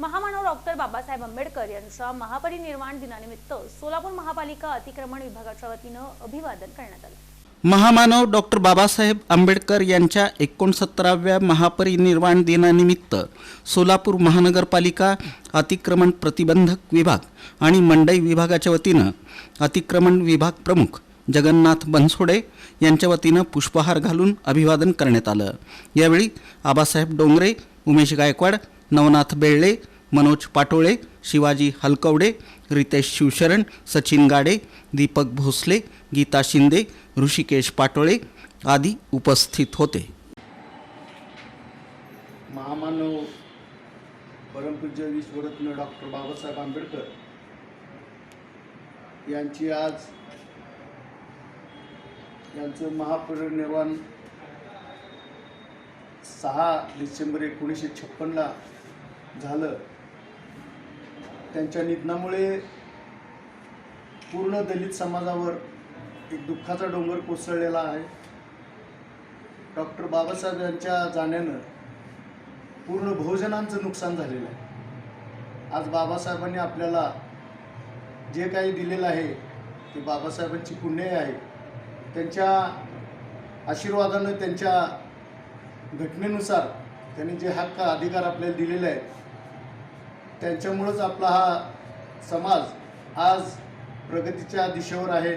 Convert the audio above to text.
महामानव डॉक्टर बाबासाहेब आंबेडकर यांच्या महापरिनिर्वाण दिनानिमित्त सोलापूर महापालिका अतिक्रमण विभागाच्या वतीनं अभिवादन करण्यात आलं. महामानव डॉक्टर बाबासाहेब आंबेडकर यांच्या एकोणसत्तराव्या महापरिनिर्वाण दिनानिमित्त सोलापूर महानगरपालिका अतिक्रमण प्रतिबंधक विभाग आणि मंडई विभागाच्या वतीनं अतिक्रमण विभाग प्रमुख जगन्नाथ बनसोडे यांच्या वतीनं पुष्पहार घालून अभिवादन करण्यात आलं. यावेळी आबासाहेब डोंगरे उमेश गायकवाड नवनाथ बेळले मनोज पाटोळे शिवाजी हलकवडे रितेश शिवशरण सचिन गाडे दीपक भोसले गीता शिंदे ऋषिकेश पाटोळे आदी उपस्थित होते. महामानव परमपूज्य विश्वरत्न डॉक्टर बाबासाहेब आंबेडकर यांची आज यांचं महापरिनिर्वाण सहा डिसेंबर एकोणीसशे छप्पनला झालं. त्यांच्या निधनामुळे पूर्ण दलित समाजावर एक दुःखाचा डोंगर कोसळलेला आहे. डॉक्टर बाबासाहेब यांच्या जाण्यानं पूर्ण बहुजनांचं नुकसान झालेलं आहे. आज बाबासाहेबांनी आपल्याला जे काही दिलेलं आहे ते बाबासाहेबांची पुण्य आहे. त्यांच्या आशीर्वादानं त्यांच्या घटनेनुसार त्यांनी जे हक्क अधिकार आपल्याला दिलेले आहेत त्यांच्यामुळंच आपला हा समाज आज प्रगतीच्या दिशेवर आहे.